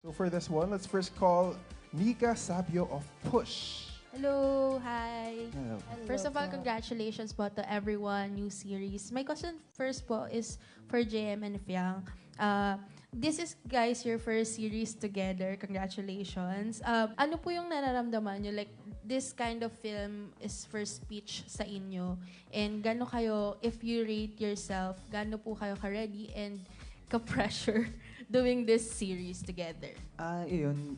So for this one, let's first call Nika Sabio of Push. Hello, hi. Hello. First of all, congratulations po to everyone, new series. My question first po is for JM and Fiang. Uh, this is, guys, your first series together. Congratulations. Um, ano po yung nararamdaman nyo? Like, this kind of film is first speech sa inyo. And gano kayo, if you rate yourself, gano po kayo ka-ready and ka-pressure doing this series together? Ah, yun,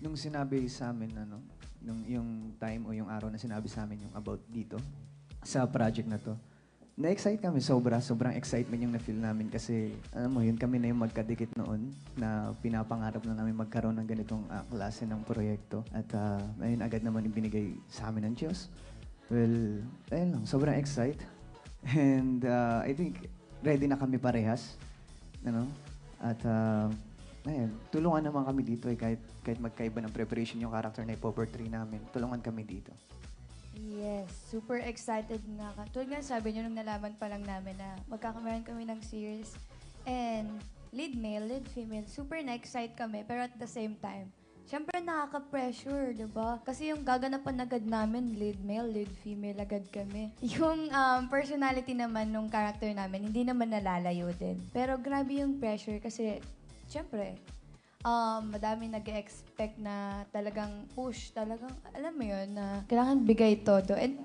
nung sinabi sa amin, ano, nung yung time o yung araw na sinabi sa amin yung about dito, sa project na to, na-excite kami sobra. Sobrang excitement yung na-feel namin kasi, alam mo, yun kami na yung magkadikit noon na pinapangarap na namin magkaroon ng ganitong ah, klase ng proyekto. At ah, ayun, agad naman ibinigay sa amin ng Diyos. Well, ayun lang, sobrang excite. And ah, I think ready na kami parehas. Ano? At uh, ayun, tulungan naman kami dito eh, kahit, kahit magkaiba ng preparation yung character na ipoportray namin. Tulungan kami dito. Yes, super excited na ka. Tulad nga sabi niyo nung nalaman pa lang namin na magkakameron kami ng series. And lead male, lead female, super na-excite kami. Pero at the same time, syempre nakaka-pressure, di ba? Kasi yung gaganapan agad namin, lead male, lead female agad kami. Yung um, personality naman nung character namin, hindi naman nalalayo din. Pero grabe yung pressure kasi, syempre, um, madami nag expect na talagang push, talagang, alam mo yun, na kailangan bigay todo. And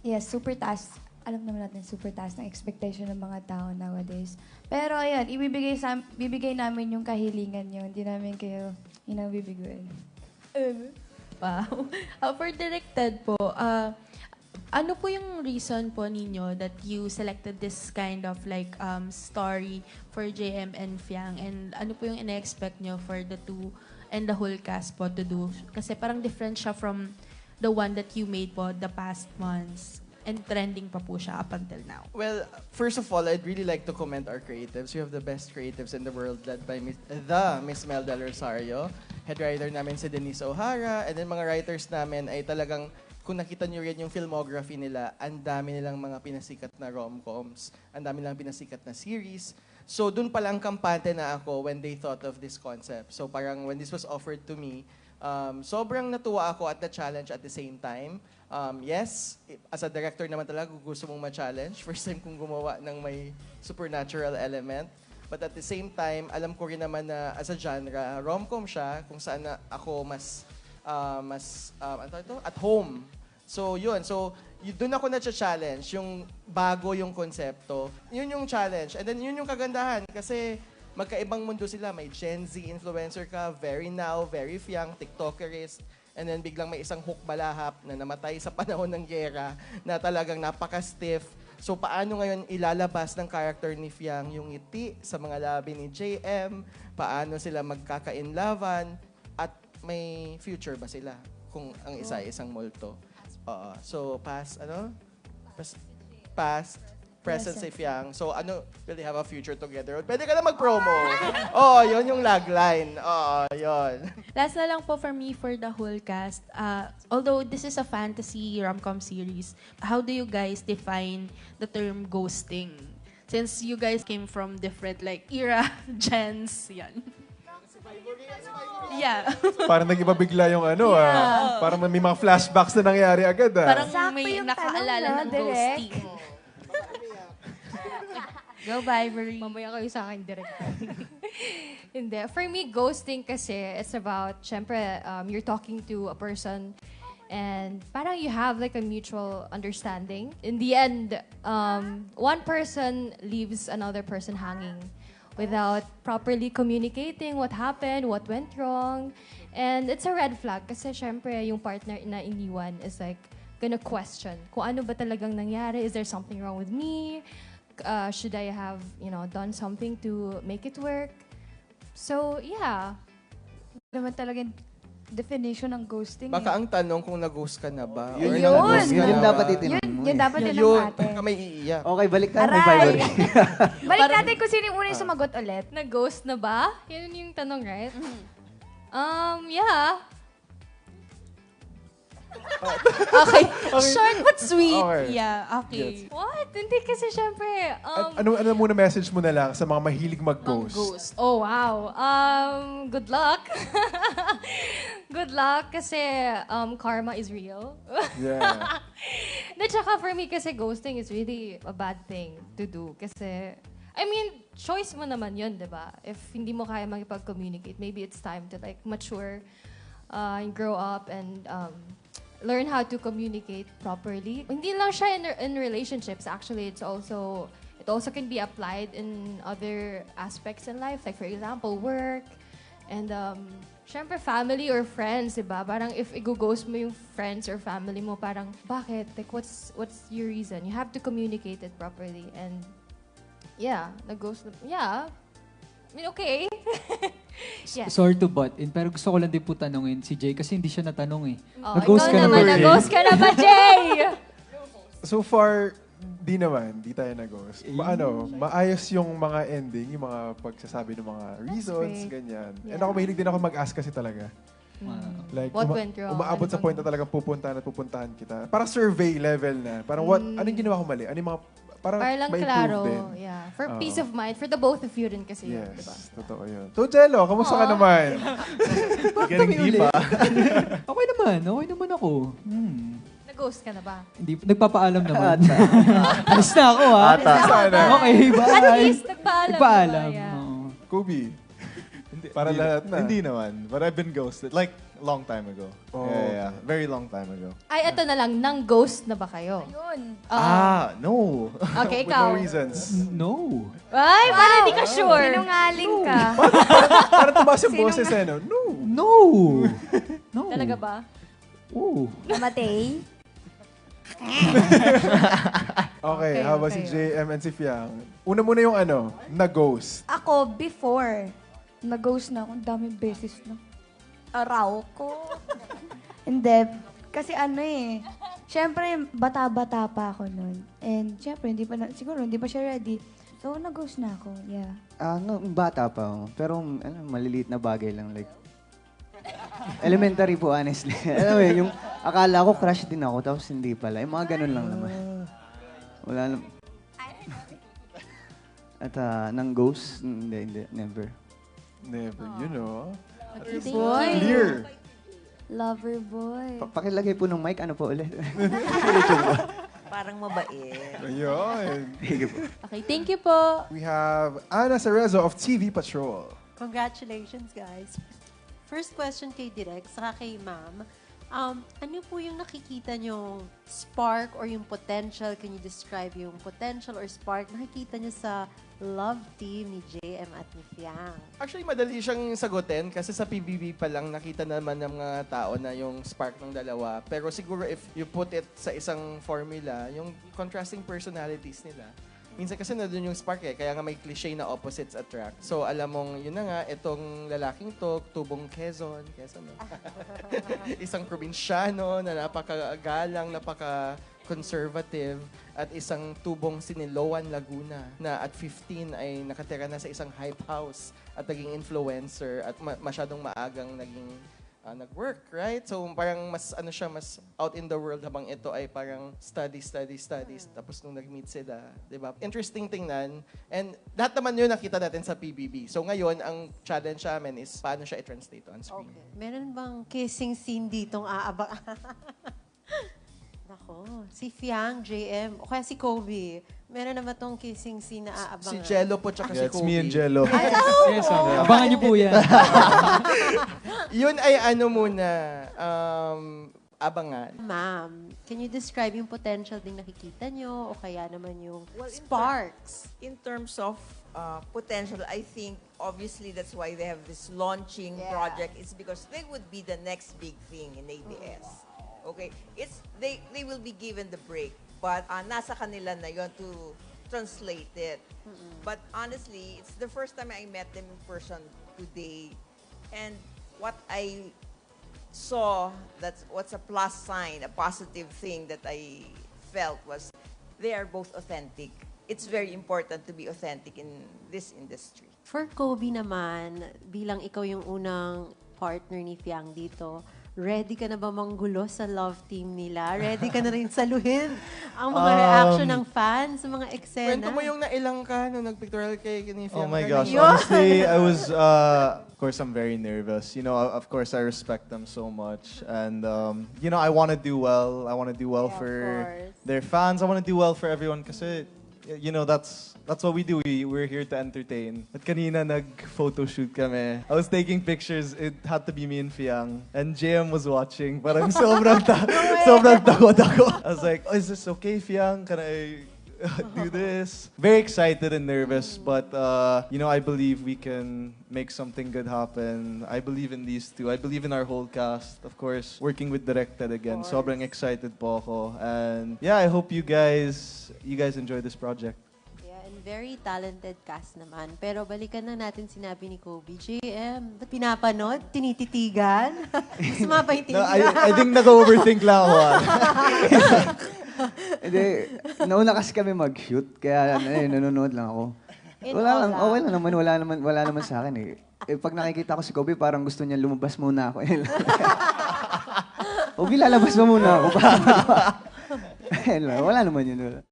yes, super taas. Alam naman natin, super taas ng expectation ng mga tao nowadays. Pero ayun, ibibigay, sa, bibigay namin yung kahilingan nyo. Hindi namin kayo inabibigyan. Wow. Uh, for directed po, uh, ano po yung reason po ninyo that you selected this kind of like um, story for JM and Fiang? And ano po yung ina-expect nyo for the two and the whole cast po to do? Kasi parang different siya from the one that you made po the past months. And trending pa po siya up until now. Well, first of all, I'd really like to commend our creatives. We have the best creatives in the world led by Miss, the Miss Mel Del Rosario. Head writer namin si Denise O'Hara. And then mga writers namin ay talagang, kung nakita niyo rin yung filmography nila, ang dami nilang mga pinasikat na rom-coms. Ang dami nilang pinasikat na series. So, dun palang kampante na ako when they thought of this concept. So, parang when this was offered to me, um, sobrang natuwa ako at na-challenge at the same time. Um, yes, as a director naman talaga, gusto mong ma-challenge. First time kong gumawa ng may supernatural element. But at the same time, alam ko rin naman na as a genre, rom-com siya, kung saan na ako mas, ah, mas, um, ano ito? At home. So, yun. So, doon ako na-challenge, yung bago yung konsepto. Yun yung challenge. And then, yun yung kagandahan. Kasi, magkaibang mundo sila. May Gen Z influencer ka, very now, very young, TikTokerist. And then biglang may isang hook malahap na namatay sa panahon ng gera na talagang napaka-stiff. So paano ngayon ilalabas ng character ni Fiang yung ngiti sa mga labi ni JM? Paano sila magkakainlavan? At may future ba sila? Kung ang isa ay isang multo. Oo. So past, ano? Past, past present si Fiang. So ano, will they have a future together? Pwede ka na mag-promo. Oo, yun yung lagline. Oo, yun. Last na lang po for me for the whole cast. Uh, although this is a fantasy rom-com series, how do you guys define the term ghosting? Since you guys came from different like era, gens, yan. Yeah. Parang nag-iba bigla yung ano ah. Parang may mga flashbacks na nangyari agad ah. Parang Sakto may yung nakaalala ng Direk? ghosting. Go, Ivory. Mamaya kayo sa akin direct. Hindi. For me, ghosting kasi, it's about, syempre, um, you're talking to a person and parang you have like a mutual understanding. In the end, um, one person leaves another person hanging without properly communicating what happened, what went wrong. And it's a red flag kasi syempre yung partner na iniwan is like gonna question kung ano ba talagang nangyari. Is there something wrong with me? Uh, should I have, you know, done something to make it work? So, yeah. naman talaga yung definition ng ghosting. Baka eh. ang tanong kung nag-ghost ka na ba? Yun Or yun. nag-ghost ka Yun na dapat itinanong Yun, mo yun eh. dapat yun Yun, ang atin. baka may iiyak. Okay, balik tayo. May Aray! Bible. Balik natin kung sino yung una yung sumagot ulit. Nag-ghost na ba? Yun yung tanong, right? Um, yeah. Okay. Short but sweet. Okay. Yeah, okay. What? Hindi kasi syempre, um, Ano, ano muna message mo na lang sa mga mahilig mag-ghost? ghost. Oh, wow. Um, good luck. good luck kasi um, karma is real. Yeah. Na tsaka for me kasi ghosting is really a bad thing to do. Kasi, I mean, choice mo naman yun, di ba? If hindi mo kaya makipag-communicate, maybe it's time to like mature uh, and grow up and um, learn how to communicate properly. Hindi lang siya in, in relationships. Actually, it's also, it also can be applied in other aspects in life. Like for example, work, and um, syempre family or friends, diba? Parang if i-ghost mo yung friends or family mo, parang, bakit? Like, what's, what's your reason? You have to communicate it properly. And, yeah, nag-ghost na, yeah. I mean, okay. yeah. Sorry to butt in, pero gusto ko lang din po tanungin si Jay kasi hindi siya natanong eh. Oh, Nag-ghost ikaw ka na naman, ba, Jay? nag-ghost ka na ba, Jay? So far, di naman, di tayo nag-ghost. Ma- ano, maayos yung mga ending, yung mga pagsasabi ng mga reasons, ganyan. And Yeah. ako mahilig din ako mag-ask kasi talaga. Wow. Like, What went wrong? umaabot Ano sa point na talagang pupuntahan at pupuntahan kita. Parang survey level na. Parang what, Mm. anong ginawa ko mali? Ano yung mga, parang Para lang klaro. din. Yeah. For Oo. peace of mind. For the both of you rin kasi yun, Yes, diba? totoo yun. So, Jello, kamusta ka naman? Getting deep ah. okay naman, okay naman ako. Hmm. Nag-ghost ka na ba? Hindi, nagpapaalam naman. Alis na ako ha. Sana. Okay, bye. At least, nagpaalam. Nagpaalam. Yeah. oo. Kobe. Para hindi, lahat na. Hindi naman. But I've been ghosted. Like, long time ago. Oh, yeah, yeah, okay. Very long time ago. Ay, eto na lang. Nang ghost na ba kayo? Yun. ah, no. Okay, With ikaw. no reasons. No. Ay, parang hindi ka sure. Sinungaling ka. Parang tumaas yung boses eh, no? No. No. No. Talaga ba? Oo. Namatay. Okay, Okay, how about si okay. JM and si Fiang? Una muna yung ano, na-ghost. Ako, before, nag-ghost na ako. Ang daming beses na. Araw ko. Hindi. Kasi ano eh, syempre, bata-bata pa ako nun. And syempre, hindi pa na, siguro, hindi pa siya ready. So, nag-ghost na ako. Yeah. Ah, no, bata pa ako. Pero ano, maliliit na bagay lang. Like, elementary po, honestly. Alam mo yun, yung akala ko crush din ako, tapos hindi pala. Yung mga ganun lang naman. Wala nam- At ah, nang ghost? Hindi, hindi, never. Never, you know. Okay, thank Boy. you. Clear. Lover boy. Pa- pakilagay po ng mic, ano po ulit? Parang mabait. Ayun. Okay, thank you po. We have Ana Cerezo of TV Patrol. Congratulations, guys. First question kay Direk, saka kay Ma'am. Um, ano po yung nakikita nyo spark or yung potential? Can you describe yung potential or spark nakikita nyo sa love team ni JM at ni Fiang? Actually, madali siyang sagutin kasi sa PBB pa lang nakita naman ng mga tao na yung spark ng dalawa. Pero siguro if you put it sa isang formula, yung contrasting personalities nila, minsan kasi na doon yung spark eh. Kaya nga may cliche na opposites attract. So alam mong, yun na nga, itong lalaking to, tubong Quezon, Quezon no? isang probinsyano na napakagalang, napaka-conservative, at isang tubong Siniloan, Laguna, na at 15 ay nakatira na sa isang hype house at naging influencer at ma- masyadong maagang naging ah, nag-work, right? So parang mas ano siya, mas out in the world habang ito ay parang study, study, studies. Tapos nung nag-meet sila, di ba? Interesting tingnan. And lahat naman yun nakita natin sa PBB. So ngayon, ang challenge namin is paano siya i-translate on screen. Meron bang kissing scene ditong aaba? Nako, si Fiang, JM, o kaya si Kobe. Meron naman tong kissing scene na aabangan. Si Jello po tsaka Yeah, si it's Kobe. me and Jello. Yes, okay. Abangan niyo po yan. Yun ay ano muna, um, abangan. Ma'am, can you describe yung potential ding nakikita nyo o kaya naman yung Well, in sparks? in terms of uh, potential, I think obviously that's why they have this launching project. It's because they would be the next big thing in ABS. Okay, it's they they will be given the break, but uh, nasa kanila na yon to translate it. But honestly, it's the first time I met them in person today, and what I saw that's what's a plus sign, a positive thing that I felt was they are both authentic. It's very important to be authentic in this industry. For Kobe naman, bilang ikaw yung unang partner ni Fiang dito, ready ka na ba manggulo sa love team nila? Ready ka na rin saluhin ang mga Um, reaction ng fans sa mga eksena? Kwento mo yung nailang ka nung nagpictorial kay ni Oh my gosh, honestly, I was, uh, of course, I'm very nervous. You know, of course, I respect them so much. And, um, you know, I want to do well. I want to do well Yeah, for their fans. I want to do well for everyone kasi, you know, that's that's what we do. We, we're here to entertain. At kanina nag-photo shoot kami. I was taking pictures. It had to be me and Fiang. And JM was watching. Parang sobrang, ta sobrang takot ako. I was like, oh, is this okay, Fiang? Can I do this? Very excited and nervous, but uh, you know, I believe we can make something good happen. I believe in these two. I believe in our whole cast. Of course, working with Directed again. Sobrang excited po ako. And yeah, I hope you guys you guys enjoy this project. Very talented cast naman. Pero balikan na natin sinabi ni Kobe. JM, pinapanood? Tinititigan? Sumapa yung No. I, I think nag-overthink lang ako. ah. Hindi, nauna kasi kami mag-shoot, kaya eh, nanonood lang ako. In Wala lang. okay lang naman, wala naman, wala naman sa akin eh. eh pag nakikita ko si Kobe, parang gusto niya lumabas muna ako. Kobe, lalabas mo muna ako. Ayun lang, wala naman yun. Wala.